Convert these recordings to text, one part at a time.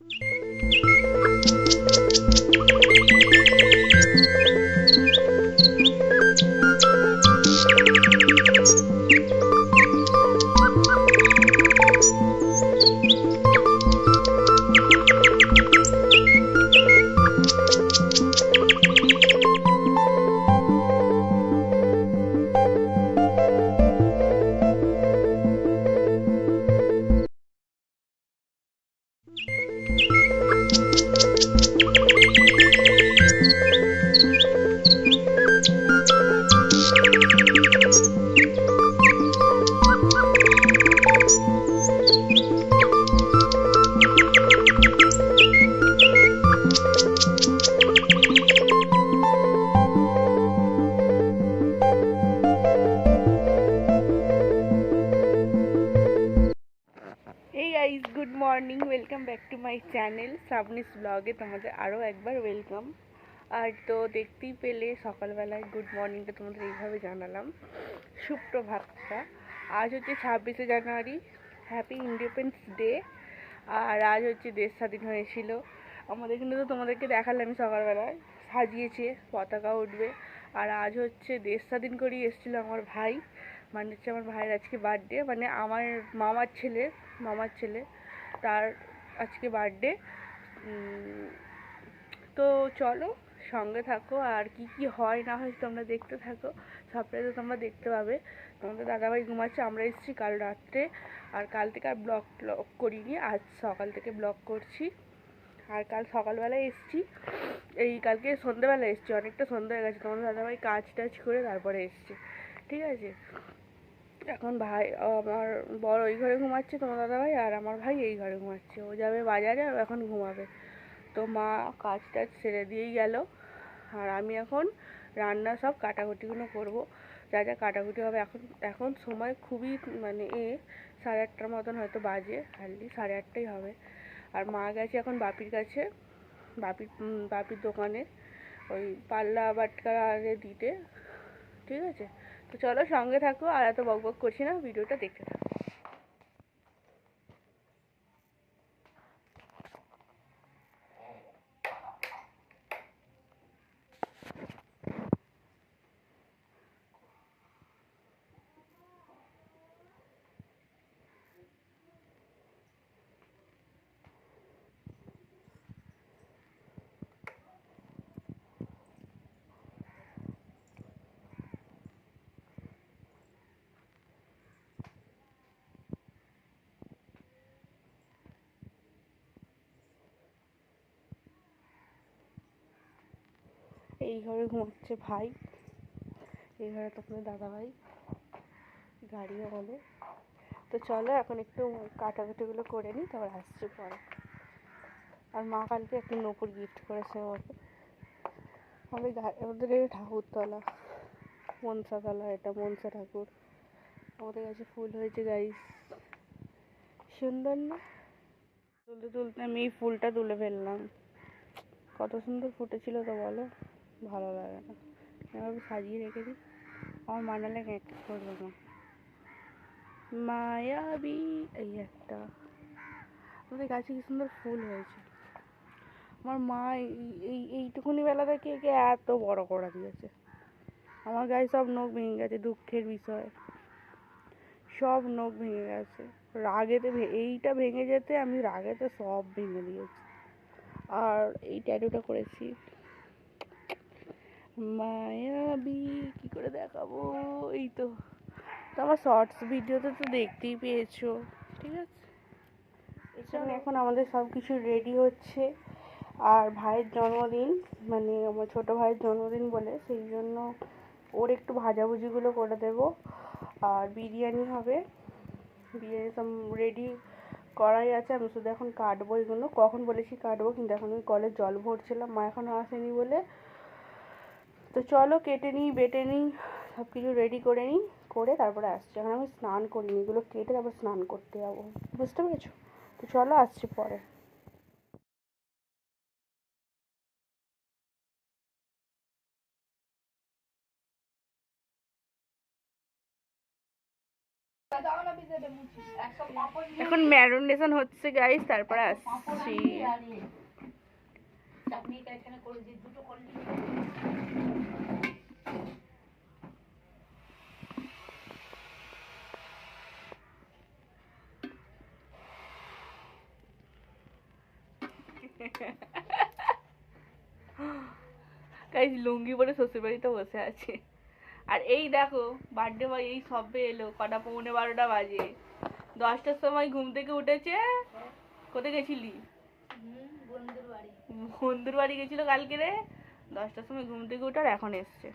এই welcome back to my channel Sabnis ব্লগে তোমাদের আরও একবার ওয়েলকাম আর তো দেখতেই পেলে সকালবেলায় গুড মর্নিংটা তোমাদের এইভাবে জানালাম। সুপ্রভাতটা। আজ হচ্ছে ছাব্বিশে জানুয়ারি। হ্যাপি ইন্ডিপেন্ডেন্স ডে আর আজ হচ্ছে দেশ স্বাধীন হয়েছিল। আমাদের কিন্তু তো তোমাদেরকে দেখালাম সকালবেলায়। সাজিয়েছে, পতাকা উঠবে। আর আজ হচ্ছে দেশ স্বাধীন করেই এসেছিল আমার ভাই। মানে হচ্ছে আমার ভাইয়ের আজকে বার্থডে মানে আমার মামার ছেলে মামার ছেলে। তার আজকে বার্থডে তো চলো, সঙ্গে থাকো। আর কি কি হয় না হয় তোমরা দেখতে থাকো। সবটাই তো তোমরা দেখতে পাবে। তোমাদের দাদাভাই ঘুমাচ্ছে, আমরা এসেছি কাল রাত্রে। আর কাল থেকে আর ব্লগ ব্লগ করিনি, আজ সকাল থেকে ব্লগ করছি। আর কাল সকালবেলায় এসেছি। এই কালকে সন্ধ্যেবেলায় এসেছি, অনেকটা সন্ধ্যা হয়ে গেছে। তোমাদের দাদাভাই কাজ টাজ করে তারপরে এসেছি। ঠিক আছে? এখন ভাই আমার বড় ওই ঘরে ঘুমাচ্ছে, তোমার দাদা ভাই আর আমার ভাই এই ঘরে ঘুমাচ্ছে। ও যাবে বাজারে আর এখন ঘুমাবে। তো মা কাজ টাজ ছেড়ে দিয়েই গেল। আর আমি এখন রান্না সব কাটাকুটিগুলো করব। যা যা কাটাকুটি হবে, এখন এখন সময় খুবই মানে এ, সাড়ে আটটার মতন হয়তো বাজে, হার্ডলি সাড়ে আটটাই হবে। আর মা গেছে এখন বাপির কাছে বাপির বাপির দোকানে। ওই পাল্লা বাটকা আরে দিতে। ঠিক আছে? তো চলো সঙ্গে থাকো আর এত বক বক করছি না, ভিডিওটা দেখতে থাকো। এই ঘরে ঘুমাচ্ছে ভাই। এই ঘরে তোমাদের দাদা ভাই গাড়ি আমাদের তো চলো এখন একটু কাটাকুটিগুলো করে নিই, তারপর আসছি পরে। আর মা কালকে একটা নপুর গিফট করেছে আমাকে আমাদের এই ঠাকুরতলা, মনসাতলা, এটা মনসা ঠাকুর। আমাদের কাছে ফুল হয়েছে গাইস সুন্দর না? তুলতে তুলতে আমি এই ফুলটা তুলে ফেললাম। কত সুন্দর ফুটেছিল তো বলো। ভালো লাগে না। এভাবে সাজিয়ে রেখে রেখেছি আমার মানালে এক করবে না। মায়াবি এই একটা। আমাদের গাছে কি সুন্দর ফুল হয়েছে। আমার মা এই- এই, এইটুকুনি বেলা থেকে একে এত বড় করে দিয়েছে। আমার গায়ে সব নখ ভেঙে গেছে, দুঃখের বিষয়। সব নখ ভেঙে গেছে। রাগেতে এইটা ভেঙে যেতে আমি রাগেতে সব ভেঙে দিয়েছি। আর এই ট্যাটুটা করেছি মায়াবী কি করে দেখাবো? এই তো। আমার শর্টস ভিডিওতে তো দেখতেই পেয়েছ ঠিক আছে? এছাড়া এখন আমাদের সব কিছু রেডি হচ্ছে। আর ভাইয়ের জন্মদিন মানে আমার ছোটো ভাইয়ের জন্মদিন বলে সেই জন্য ওর একটু ভাজাভুজিগুলো করে দেবো। আর বিরিয়ানি হবে। বিরিয়ানি সব রেডি করাই আছে। আমি শুধু এখন কাটবো এগুলো। কখন বলেছি কাটবো? কিন্তু এখন আমি কলে জল ভরছিলাম। মা এখনও আসেনি বলে তো চলো কেটে নিই, বেটে নিই সব কিছু রেডি করে নিই, করে তারপরে আসছি। এখন আমি স্নান করিনি, এগুলো কেটে তারপর স্নান করতে যাব। বুঝতে পেরেছ? তো চলো আসছি পরে। এখন ম্যারিনেশন হচ্ছে গাইস তারপরে আসছি। গাইস লুঙ্গি পরে শ্বশুর বাড়িতে বসে আছে। আর এই দেখো বার্থডে বয় এই সবে এলো কটা পৌনে বারোটা বাজে। দশটার সময় ঘুম থেকে উঠেছে। কোথায় গেছিলি? বন্ধুর বাড়ি গেছিল কালকে রে। দশটার সময় ঘুম থেকে উঠে আর এখন এসছে।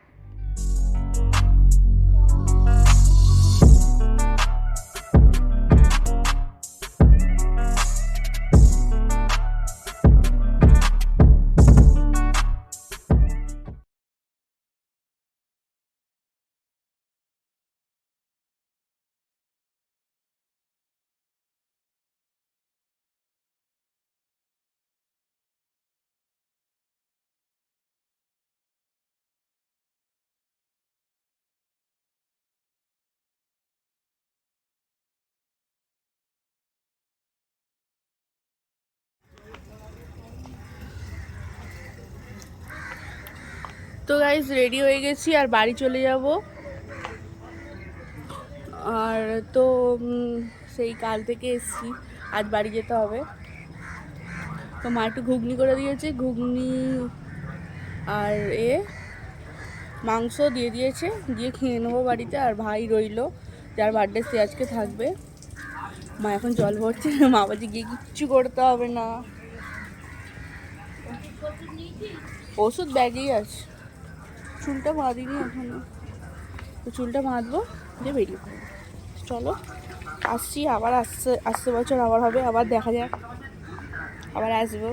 তো গাইজ রেডি হয়ে গেছি আর বাড়ি চলে যাব। আর তো সেই কাল থেকে এসছি, আজ বাড়ি যেতে হবে। তো মা একটু ঘুগনি করে দিয়েছে, ঘুগনি আর এ মাংস দিয়ে দিয়েছে। দিয়ে খেয়ে নেব বাড়িতে, আর ভাই রইল, যার বার্থডে সে আজকে থাকবে। মা এখন জল ভরছে, মা বলছে গিয়ে কিচ্ছু করতে হবে না। ওষুধ ব্যাগেই আছে। চুলটা বাঁধিনি এখনও। তো চুলটা বাঁধবো, দিয়ে বেরিয়ে পড়ব। চলো, আসছি, আবার আসছে আসছে বছর, আবার হবে, আবার দেখা যাক, আবার আসব।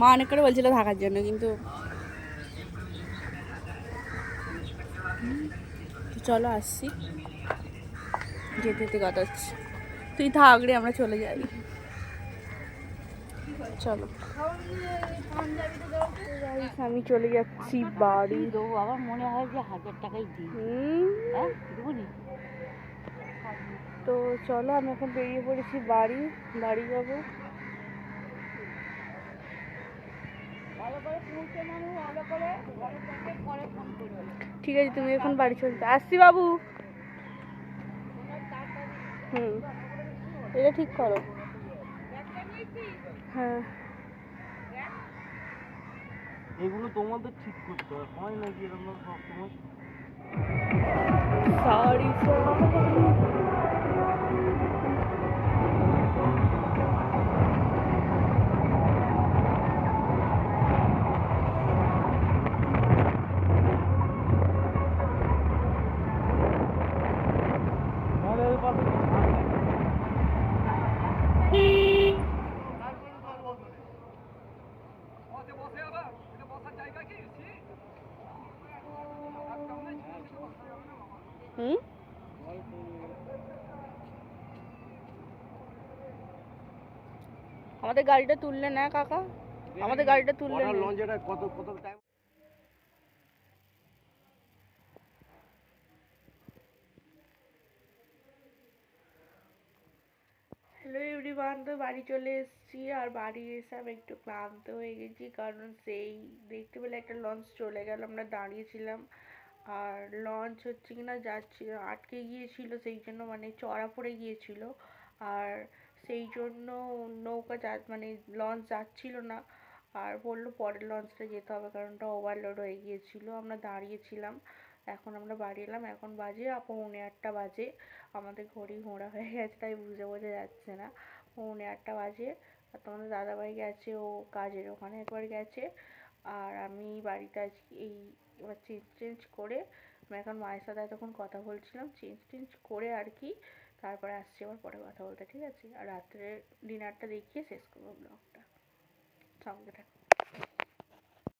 মা অনেক করে বলছিল থাকার জন্য, কিন্তু চলো আসছি। যেতে যেতে কথা হচ্ছে। তুই থাক রে, আমরা চলে যাই। চলো। আমি চলে যাচ্ছি বাড়ি দেবো আমার মনে হয় যে হাজার টাকাই দিই। হ্যাঁ তো চলো আমি এখন বেরিয়ে পড়েছি বাড়ি। বাড়ি যাব। ঠিক আছে তুমি এখন বাড়ি চলে যাও। আসছি বাবু। হুম। এটা ঠিক করো। হ্যাঁ। এগুলো তোমাদের ঠিক করতে হয়। হয় নাকি এরকম সবসময়? সরি তাহলে হুম? আমাদের গাড়িটা তুললে না কাকা? আমাদের গাড়িটা তুললে লঞ্চ এটা কত কত টাইম হ্যালো এভরিওয়ান তো বাড়ি চলে এসেছি আর বাড়ি এসে আমি একটু ক্লান্ত হয়ে গেছি কারণ সেই দেখতে পেলে একটা লঞ্চ চলে গেল আমরা দাঁড়িয়েছিলাম আর লঞ্চ হচ্ছে কিনা যাচ্ছে, আটকে গিয়েছিল সেই জন্য মানে চড়া পড়ে গিয়েছিল। আর সেই জন্য নৌকা যা মানে লঞ্চ যাচ্ছিল না। আর বলল পরের লঞ্চটা যেতে হবে কারণ ওটা ওভারলোড হয়ে গিয়েছিল। আমরা দাঁড়িয়েছিলাম, এখন আমরা বাড়ি এলাম। এখন বাজে পৌনে আটটা বাজে। আমাদের ঘড়ি ঘোড়া হয়ে গেছে, তাই বুঝে বোঝা যাচ্ছে না। পৌনে আটটা বাজে। আর তোমাদের দাদাভাই গেছে, ও কাজের ওখানে একবার গেছে। আর আমি বাড়িতে আজকে এই এবার চেঞ্জ চেঞ্জ করে আমি এখন মায়ের সাথে তখন কথা বলছিলাম চেঞ্জ টেঞ্জ করে আর কি, তারপরে আসছি আবার পরে কথা বলতে, ঠিক আছে? আর রাত্রে ডিনারটা দেখিয়ে শেষ করব ব্লগটা সঙ্গে থাকো।